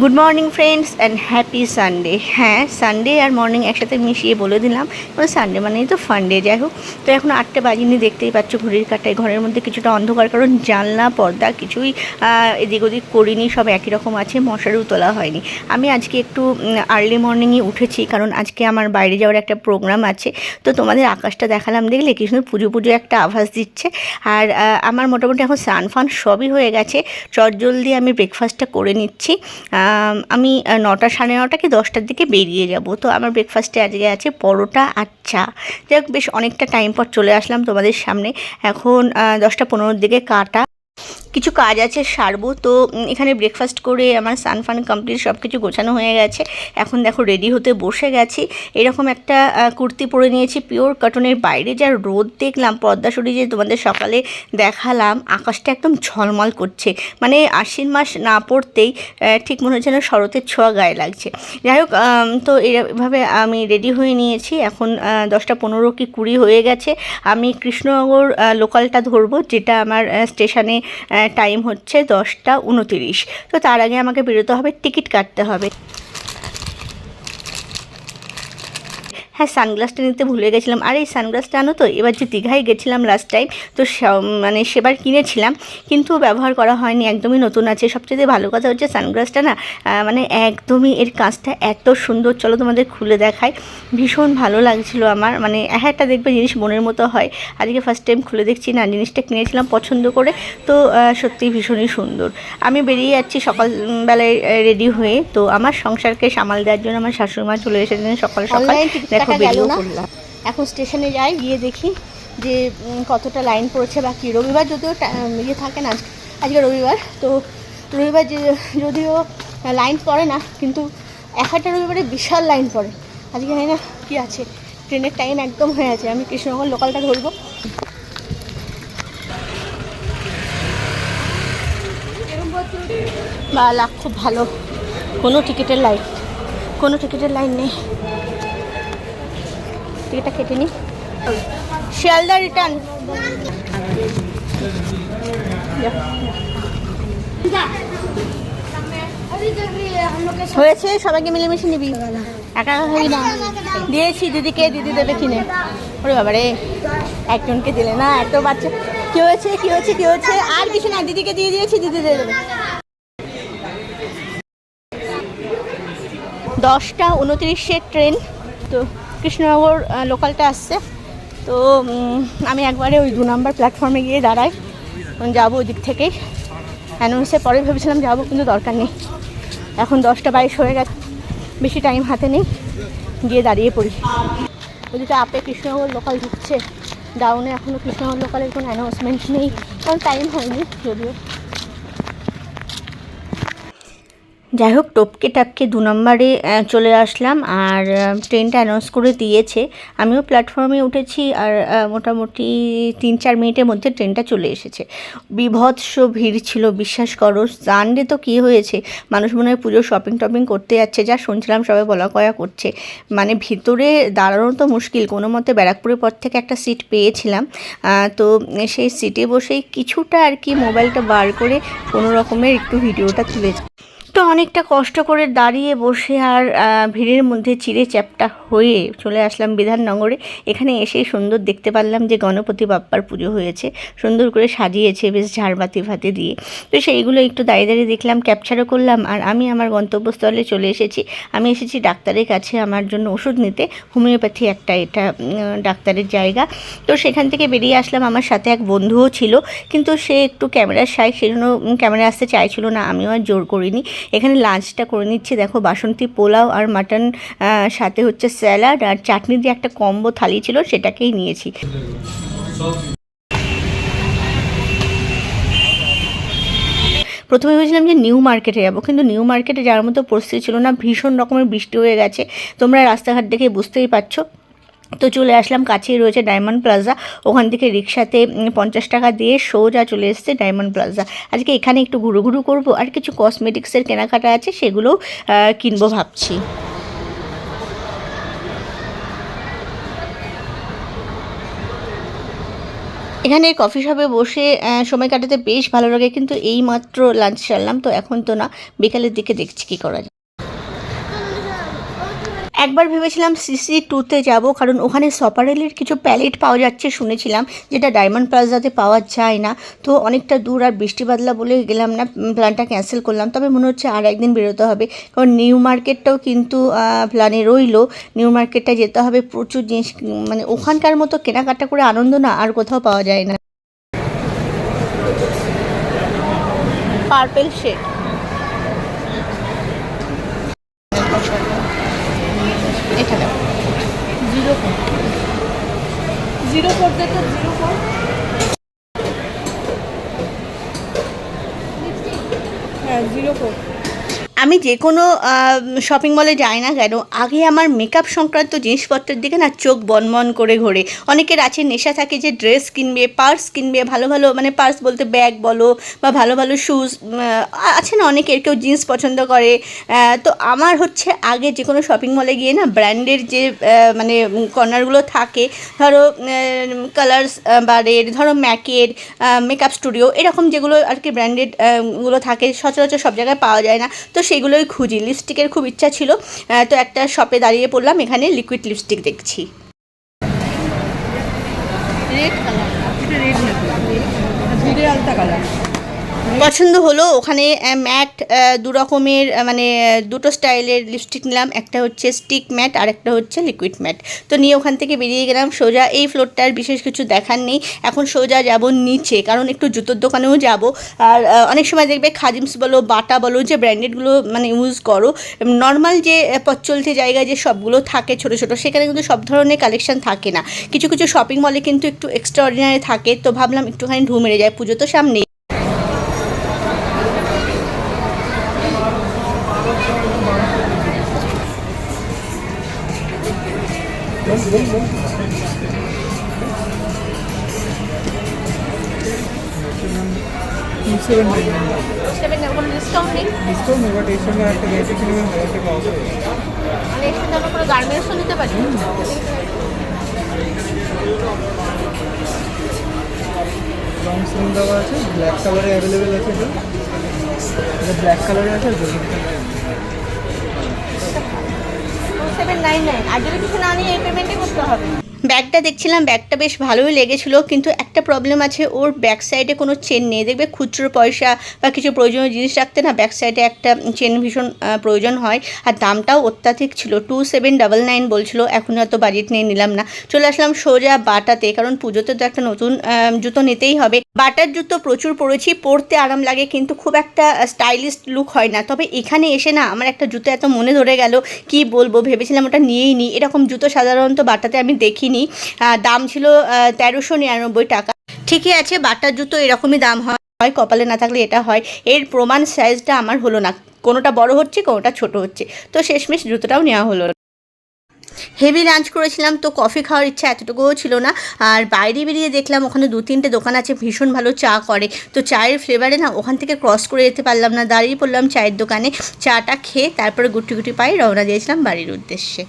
Good morning friends and happy Sunday হ্যাঁ Sunday আর morning একসাথে মিশিয়ে বলে দিলাম। কারণ সানডে মানেই তো ফান্ডে যাই হোক। তো এখন আটটা বাজিনি, দেখতেই পাচ্ছ ঘড়ির কাটায়। ঘরের মধ্যে কিছুটা অন্ধকার, কারণ জানলা, পর্দা কিছুই এদিক ওদিক করিনি, সব একই রকম আছে, মশারিও তোলা হয়নি। আমি আজকে একটু আর্লি মর্নিংয়ে উঠেছি, কারণ আজকে আমার বাইরে যাওয়ার একটা প্রোগ্রাম আছে। তো তোমাদের আকাশটা দেখালাম, দেখলে কি সুন্দর পুজো পুজো একটা আভাস দিচ্ছে। আর আমার মোটামুটি এখন স্নান ফান সবই হয়ে গেছে। চটজলদি আমি ব্রেকফাস্টটা করে নিচ্ছি। আম, নটা সাড়ে নটা কি দশটার দিকে বেরিয়ে যাব। তো আমার ব্রেকফাস্টে আজকে আছে পরোটা আর চা। যাই বেশ অনেকটা টাইম পর চলে আসলাম তোমাদের সামনে। এখন দশটা পনেরোর দিকে কাটা। কিছু কাজ আছে, সারবো। তো এখানে ব্রেকফাস্ট করে আমার সানফান কমপ্লিট সব কিছু গোছানো হয়ে গেছে। এখন দেখো রেডি হতে বসে গেছি। এরকম একটা কুর্তি পরে নিয়েছি পিওর কটনের বাইরে। যা রোদ দেখলাম পদ্মাসুরি যে তোমাদের সকালে দেখালাম, আকাশটা একদম ঝলমল করছে। মানে আশ্বিন মাস না পড়তেই ঠিক মনে হচ্ছে না শরতের ছোঁয়া গায়ে লাগছে। যাই হোক তো এভাবে আমি রেডি হয়ে নিয়েছি। এখন দশটা পনেরো কি কুড়ি হয়ে গেছে। আমি কৃষ্ণনগর লোকালটা ধরবো, যেটা আমার স্টেশনে টাইম হচ্ছে দশটা উনতিরিশ। তো তার আগে আমাকে বেরোতে হবে টিকিট কাটতে হবে। হ্যাঁ সানগ্লাসটা নিতে ভুলে গেছিলাম। আর এই সানগ্লাসটা আনো তো? এবার যে দীঘায় গেছিলাম লাস্ট টাইম তো মানে সেবার কিনেছিলাম কিন্তু ব্যবহার করা হয়নি একদমই নতুন আছে। সবচেয়ে ভালো কথা হচ্ছে সানগ্লাসটা না মানে একদমই এর কাজটা এত সুন্দর। চলো তোমাদের খুলে দেখায় ভীষণ ভালো লাগছিল আমার মানে হ্যাঁ একটা দেখবে জিনিস মনের মতো হয়। আজকে ফার্স্ট টাইম খুলে দেখছি না জিনিসটা কিনেছিলাম পছন্দ করে। তো আহ, সত্যিই ভীষণই সুন্দর। আমি বেরিয়ে যাচ্ছি সকালবেলায় রেডি হয়ে। তো আমার সংসারকে সামাল দেওয়ার জন্য আমার শাশুড়ি মা চলে এসেছেন সকাল সকাল। Ticket দেখো গেল না। এখন স্টেশনে যাই গিয়ে দেখি যে কতটা লাইন পড়েছে বা কি রবিবার যদিও ইয়ে থাকে না আজকে আজকে রবিবার। তো রবিবার যে- যদিও লাইন পড়ে না কিন্তু এক একটা রবিবারে বিশাল লাইন পড়ে। আজকে জানি না কী আছে। ট্রেনের টাইম একদম হয়ে আছে। আমি কৃষ্ণনগর লোকালটা ধরবো। বা লাখ খুব ভালো। কোনো টিকিটের লাইন কোনো টিকিটের লাইন নেই। টিকিটটা কেটে নি। শিয়ালদা রিটার্ন হয়েছে, সবাইকে মিলেমিশে নিবি। একা খাবি না। দিয়েছি, দিদিকে, দিদি দেবে কিনে। ওরে বাবা রে, একজনকে দিলে না, এত বাচ্চা। কি হয়েছে কি হয়েছে কি হয়েছে? আর কিছু না, দিদিকে দিয়ে দিয়েছি, দিদি দিয়ে দেবে। দশটা উনত্রিশের ট্রেন। তো কৃষ্ণনগর লোকালটা আসছে। তো আমি একবারে ওই দু নম্বর প্ল্যাটফর্মে গিয়ে দাঁড়াই। যাব ওদিক থেকেই। অ্যানাউন্সের পরে ভেবেছিলাম যাব, কিন্তু দরকার নেই। এখন দশটা বাইশ হয়ে গেছে। বেশি টাইম হাতে নেই। গিয়ে দাঁড়িয়ে পড়ি। ওদিকে আপে কৃষ্ণনগর লোকাল ঢুকছে। ডাউনে এখনও কৃষ্ণনগর লোকালের কোনো অ্যানাউন্সমেন্ট নেই। কারণ টাইম হয়নি, যদিও। যাই হোক টপকে টাপকে দু নম্বরে চলে আসলাম আর ট্রেনটা অ্যানাউন্স করে দিয়েছে। আমিও প্ল্যাটফর্মে উঠেছি আর মোটামুটি তিন চার মিনিটের মধ্যে ট্রেনটা চলে এসেছে। বিভৎস ভিড় ছিল, বিশ্বাস করো। সানডে তো কী হয়েছে? মানুষ মনে হয় পুজো শপিং টপিং করতে যাচ্ছে। যা শুনছিলাম সবাই বলা কয়া করছে। মানে ভিতরে দাঁড়ানো তো মুশকিল। কোনো মতে ব্যারাকপুরের পর থেকে একটা সিট পেয়েছিলাম। তো সেই সিটে বসেই কিছুটা আর কি মোবাইলটা বার করে কোনো রকমের একটু ভিডিওটা তুলেছি তো অনেকটা কষ্ট করে দাঁড়িয়ে বসে আর ভিড়ের মধ্যে চিড়ে চ্যাপটা হয়ে চলে আসলাম বিধাননগরে। এখানে এসেই সুন্দর দেখতে পারলাম যে গণপতি বাপ্পার পুজো হয়েছে। সুন্দর করে সাজিয়েছে বেশ ঝাড়বাতি ফাতে দিয়ে। তো সেইগুলো একটু দাঁড়িয়ে দাঁড়িয়ে দেখলাম ক্যাপচারও করলাম আর আমি আমার গন্তব্যস্থলে চলে এসেছি। আমি এসেছি ডাক্তারের কাছে আমার জন্য ওষুধ নিতে। হোমিওপ্যাথি একটা এটা ডাক্তারের জায়গা। তো সেখান থেকে বেরিয়ে আসলাম। আমার সাথে এক বন্ধুও ছিল। কিন্তু সে একটু ক্যামেরার সাই সেজন্য ক্যামেরা আসতে চাইছিল না। আমিও আর জোর করিনি। এখানে লাঞ্চটা করে নিচ্ছি। দেখো, বাসন্তী পোলাও আর মাটন সাথে হচ্ছে স্যালাড আর চাটনি দিয়ে একটা কম্বো থালি ছিল, সেটাকেই নিয়েছি। প্রথমে ভেবেছিলাম যে নিউ মার্কেটে যাব, কিন্তু নিউ মার্কেটে যাওয়ার মতো পরিস্থিতি ছিল না, ভীষণ রকমের বৃষ্টি হয়ে গেছে। তোমরা রাস্তাঘাট দেখে বুঝতেই পারছ। তো চলে আসলাম, কাছেই রয়েছে ডায়মন্ড প্লাজা ওখান থেকে রিক্সাতে পঞ্চাশ টাকা দিয়ে সোজা চলে এসেছে ডায়মন্ড প্লাজা আজকে এখানে একটু ঘুরু ঘুরু করব, আর কিছু কসমেটিক্সের কেনাকাটা আছে, সেগুলোও কিনবো ভাবছি। এখানে কফি শপে বসে সময় কাটাতে বেশ ভালো লাগে, কিন্তু এই মাত্র লাঞ্চ সারলাম তো এখন তো না, বিকালের দিকে দেখছি কি করা যায়। একবার ভেবেছিলাম সিসি টুতে যাব, কারণ ওখানে সপারেলের কিছু প্যালেট পাওয়া যাচ্ছে শুনেছিলাম, যেটা ডায়মন্ড প্লাজাতে পাওয়া যায় না। তো অনেকটা দূর আর বৃষ্টি বাদলা বলে গেলাম না প্ল্যানটা ক্যান্সেল করলাম। তবে মনে হচ্ছে আর একদিন বেরোতে হবে, কারণ নিউ মার্কেটটাও কিন্তু প্ল্যানে রইল। নিউ মার্কেটটা যেতে হবে, প্রচুর জিনিস মানে ওখানকার মতো কেনাকাটা করে আনন্দ না, আর কোথাও পাওয়া যায় না। পার্পেল শেড দেখো। Zero four. জিরো ফোর দেখো জিরো ফোর। হ্যাঁ জিরো ফোর। আমি যে কোনো শপিং মলে যাই না কেন, আগে আমার মেকআপ সংক্রান্ত জিনিসপত্রের দিকে না চোখ বনবন করে ঘোরে। অনেকের আছে নেশা থাকে যে ড্রেস কিনবে পার্স কিনবে, ভালো ভালো মানে পার্স বলতে ব্যাগ বলো বা ভালো ভালো শুজ আছে না অনেকের কেউ জিন্স পছন্দ করে তো আমার হচ্ছে আগে যে কোনো শপিং মলে গিয়ে না ব্র্যান্ডের যে মানে কর্নারগুলো থাকে, ধরো কালার্স বা রেড ধরো ম্যাকের মেকআপ স্টুডিও এরকম যেগুলো আর কি ব্র্যান্ডেডগুলো থাকে, সচরাচর সব জায়গায় পাওয়া যায় না। তো সেগুলোই খুঁজি। লিপস্টিকের খুব ইচ্ছা ছিল তো একটা শপে দাঁড়িয়ে পড়লাম, এখানে লিকুইড লিপস্টিক দেখছি। রেড কালার রেড কালার পছন্দ হলো, ওখানে ম্যাট দু রকমের মানে দুটো স্টাইলের লিপস্টিক নিলাম। একটা হচ্ছে স্টিক ম্যাট আর একটা হচ্ছে লিকুইড ম্যাট তো নিয়ে ওখান থেকে বেরিয়ে গেলাম সোজা। এই ফ্লোরটার বিশেষ কিছু দেখার নেই। এখন সোজা যাব নিচে, কারণ একটু জুতোর দোকানেও যাব। আর অনেক সময় দেখবে খাদিমস বলো, বাটা বলো, যে ব্র্যান্ডেডগুলো মানে ইউজ করো নর্মাল যে পথ জায়গায় যে সবগুলো থাকে ছোট ছোট, সেখানে কিন্তু সব ধরনের কালেকশন থাকে না। কিছু কিছু শপিং মলে কিন্তু একটু এক্সট্রা অর্ডিনারি থাকে। তো ভাবলাম একটুখানি ঢু মেরে যায় পুজো তো সামনে গার্মেন্টসও নিতে পারি লং আছে ব্ল্যাক কালারে অ্যাভেলেবেল আছে এটা ব্ল্যাক কালারে আছে আর নাইন নাইন আর যদি কিছু না নিয়ে এই পেমেন্টই করতে হবে। ব্যাগটা দেখছিলাম, ব্যাগটা বেশ ভালোই লেগেছিল, কিন্তু একটা প্রবলেম আছে, ওর ব্যাক সাইডে কোনো চেন নেই। দেখবে খুচরো পয়সা বা কিছু প্রয়োজনীয় জিনিস রাখতে না ব্যাক সাইডে একটা চেন ভীষণ প্রয়োজন হয়। আর দামটাও অত্যাধিক ছিল টু সেভেন ডাবল নাইন বলছিল, এখন হয়তো বাজেট নিয়ে নিলাম না। চলে আসলাম সোজা বাটাতে, কারণ পুজোতে তো একটা নতুন জুতো নিতেই হবে। বাটার জুতো প্রচুর পরেছি, পরতে আরাম লাগে, কিন্তু খুব একটা স্টাইলিশ লুক হয় না। তবে এখানে এসে না, আমার একটা জুতো এত মনে ধরে গেল, কি বলব, ভেবেছিলাম ওটা নিয়েই নিই। এরকম জুতো সাধারণত বাটাতে আমি দেখিনি। আহ, দাম ছিল তেরোশো নিরানব্বই টাকা। ঠিকই আছে বাটার জুতো এরকমই দাম হয় কপালে না থাকলে এটা হয়। এর প্রমাণ সাইজটা আমার হলো না। কোনোটা বড় হচ্ছে কোনোটা ছোট হচ্ছে। তো শেষমেশ জুতোটাও নেওয়া হলো। হেভি লাঞ্চ করেছিলাম তো কফি খাওয়ার ইচ্ছা এতটুকুও ছিল না। আর বাইরে বেরিয়ে দেখলাম ওখানে দু তিনটে দোকান আছে ভীষণ ভালো চা করে। তো চায়ের ফ্লেভারে না ওখান থেকে ক্রস করে যেতে পারলাম না। দাঁড়িয়ে পড়লাম চায়ের দোকানে। চাটা খেয়ে তারপরে গুটি গুটি পায়ে রওনা দিয়েছিলাম বাড়ির উদ্দেশ্যে।